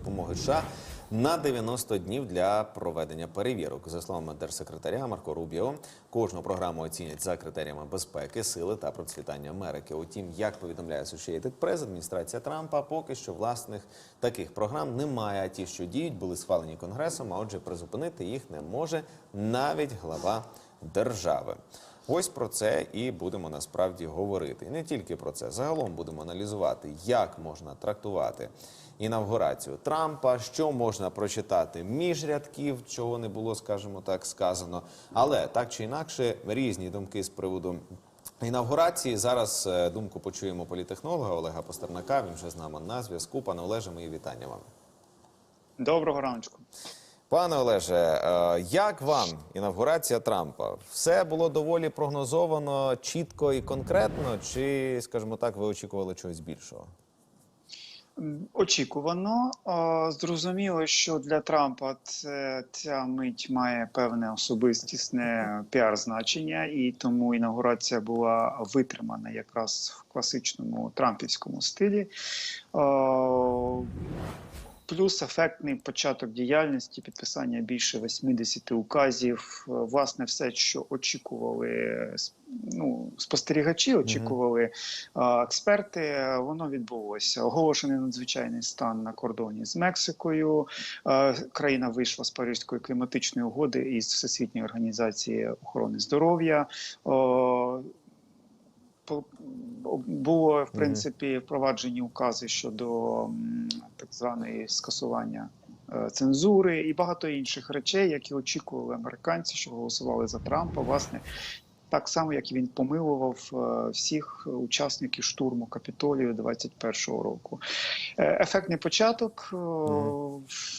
допомоги США на 90 днів для проведення перевірок. За словами держсекретаря Марко Рубіо, кожну програму оцінять за критеріями безпеки, сили та процвітання Америки. Утім, як повідомляє Associated Press, адміністрація Трампа поки що власних таких програм немає. А ті, що діють, були схвалені конгресом. А отже, призупинити їх не може навіть глава держави. Ось про це і будемо насправді говорити. І не тільки про це. Загалом будемо аналізувати, як можна трактувати інавгурацію Трампа, що можна прочитати між рядків, чого не було, скажімо так, сказано. Але так чи інакше, різні думки з приводу. Інавгурації зараз е, думку почуємо політехнолога Олега Постернака. Він вже з нами на зв'язку. Пане Олеже, мої вітання вам. Доброго раночку. Пане Олеже, е, як вам інавгурація Трампа? Все було доволі прогнозовано, чітко і конкретно, чи, скажімо так, ви очікували чогось більшого? Очікувано. Зрозуміло, що для Трампа ця мить має певне особистісне піар-значення, і тому інаугурація була витримана якраз в класичному трампівському стилі. Плюс ефектний початок діяльності, підписання більше 80 указів. Е, Власне, все, що очікували е, ну, спостерігачі, очікували е, експерти, воно відбулося. Оголошений надзвичайний стан на кордоні з Мексикою. Країна вийшла з Паризької кліматичної угоди із Всесвітньої організації охорони здоров'я. Було в принципі впроваджені укази щодо так званої скасування е, цензури і багато інших речей, які очікували американці, що голосували за Трампа. Власне, так само як він помилував е, всіх учасників штурму Капітолію 21-го року. Е, Ефектний початок.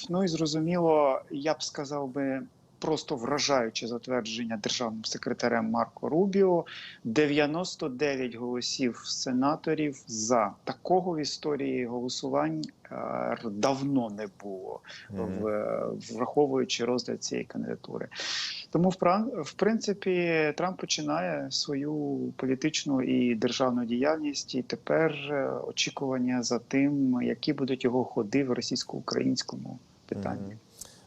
Ну і зрозуміло, я б сказав би. Просто вражаюче затвердження державним секретарем Марко Рубіо. 99 голосів сенаторів за такого в історії голосувань е, давно не було, в, враховуючи розгляд цієї кандидатури. Тому, в принципі, Трамп починає свою політичну і державну діяльність, і тепер е, очікування за тим, які будуть його ходи в російсько-українському питанні.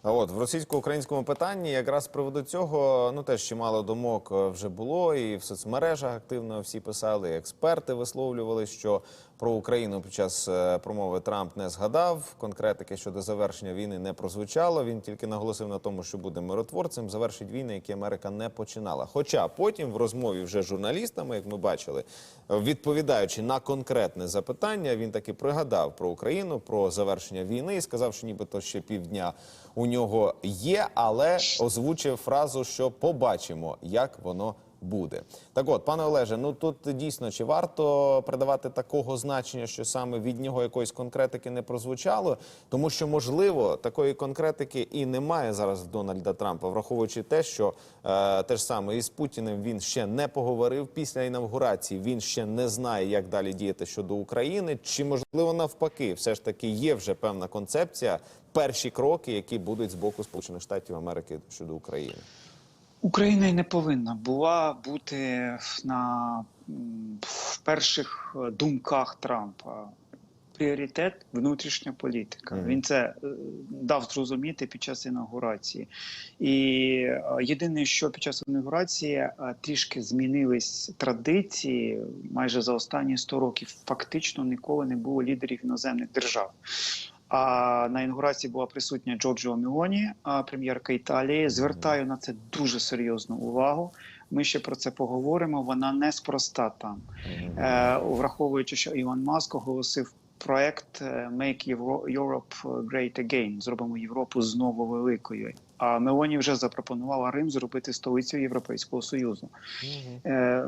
От в російсько-українському питанні якраз з приводу цього ну теж чимало думок е, вже було, і в соцмережах активно всі писали, і експерти висловлювали, що про Україну під час е, промови Трамп не згадав. Конкретики щодо завершення війни не прозвучало. Він тільки наголосив на тому, що буде миротворцем, завершить війни, які Америка не починала. Хоча потім в розмові вже з журналістами, як ми бачили, відповідаючи на конкретне запитання, він таки пригадав про Україну, про завершення війни і сказав, що нібито ще півдня у нього є, але озвучив фразу, що побачимо, як воно буде. Так от, пане Олеже, ну тут дійсно чи варто придавати такого значення, що саме від нього якоїсь конкретики не прозвучало, тому що можливо такої конкретики і немає зараз в Дональда Трампа, враховуючи те, що е, те ж саме із Путіним він ще не поговорив після інавгурації. Він ще не знає, як далі діяти щодо України. Чи можливо навпаки, все ж таки є вже певна концепція, перші кроки, які будуть з боку Сполучених Штатів Америки щодо України. Україна й не повинна була бути на в перших е, думках Трампа. Пріоритет внутрішня політика. Він це е, дав зрозуміти під час інаугурації. І е, єдине, що під час інаугурації трішки змінились традиції майже за останні 100 років. Фактично ніколи не було лідерів іноземних держав. А на інгурації була присутня Джорджо Міоні, прем'єрка Італії. Звертаю на це дуже серйозну увагу. Ми ще про це поговоримо. Вона неспроста там, е, враховуючи, що Іван Маск оголосив проект е, Make Euro- Europe Great Again. Зробимо Європу знову великою. А Мелоні вже запропонувала Рим зробити столицю Європейського союзу. Е,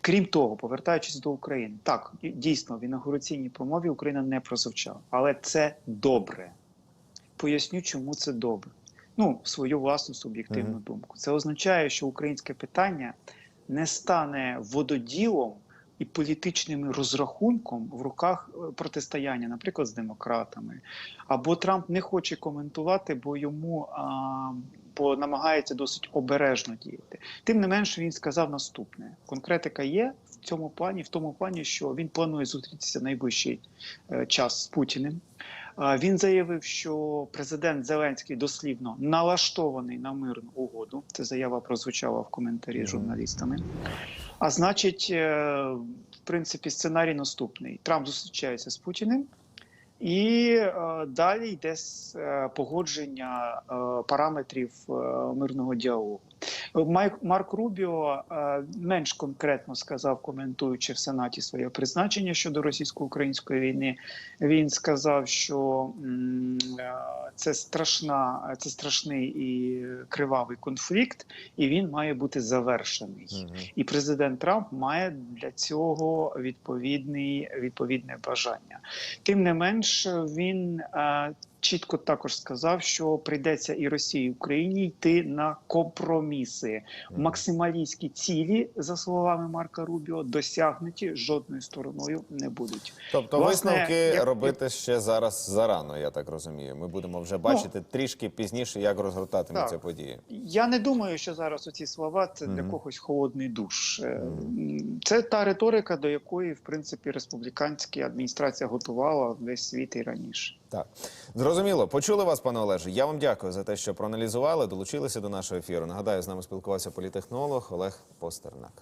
крім того, повертаючись до України, так дійсно в інаугураційній промові Україна не прозвучала, але це добре. Поясню, чому це добре. Ну, свою власну суб'єктивну Мгм. думку. Це означає, що українське питання не стане вододілом і політичним розрахунком в руках е, протистояння, наприклад, з демократами. Або Трамп не хоче коментувати, бо йому а, бо намагається досить обережно діяти. Тим не менше, він сказав наступне: конкретика є в цьому плані, в тому плані, що він планує зустрітися найближчий е, час з Путіним. Він заявив, що президент Зеленський дослівно налаштований на мирну угоду. Це заява прозвучала в коментарі з журналістами. А значить, е, в принципі, сценарій наступний: Трамп зустрічається з Путіним. І е, далі йде е, погодження е, параметрів е, мирного діалогу. Майк Марк Рубіо е, менш конкретно сказав, коментуючи в Сенаті своє призначення щодо російсько-української війни. Він сказав, що е, це страшна, це страшний і кривавий конфлікт, і він має бути завершений. Мгм. І президент Трамп має для цього відповідний відповідне бажання. Тим не менш, він е, чітко також сказав, що прийдеться і Росії, і Україні йти на компроміси. Максималістські цілі, за словами Марка Рубіо, досягнуті жодною стороною не будуть. Тобто Власне, висновки як- робити ще зараз зарано, я так розумію. Ми будемо вже бачити трішки пізніше, як розгортатимуться події. Я не думаю, що зараз оці слова це для когось холодний душ. Е, Це та риторика, до якої, в принципі, республіканська адміністрація готувала весь світ і раніше. Так, зрозуміло. Почули вас, пане Олеже. Я вам дякую за те, що проаналізували, долучилися до нашого ефіру. Нагадаю, з нами спілкувався політехнолог Олег Постернак.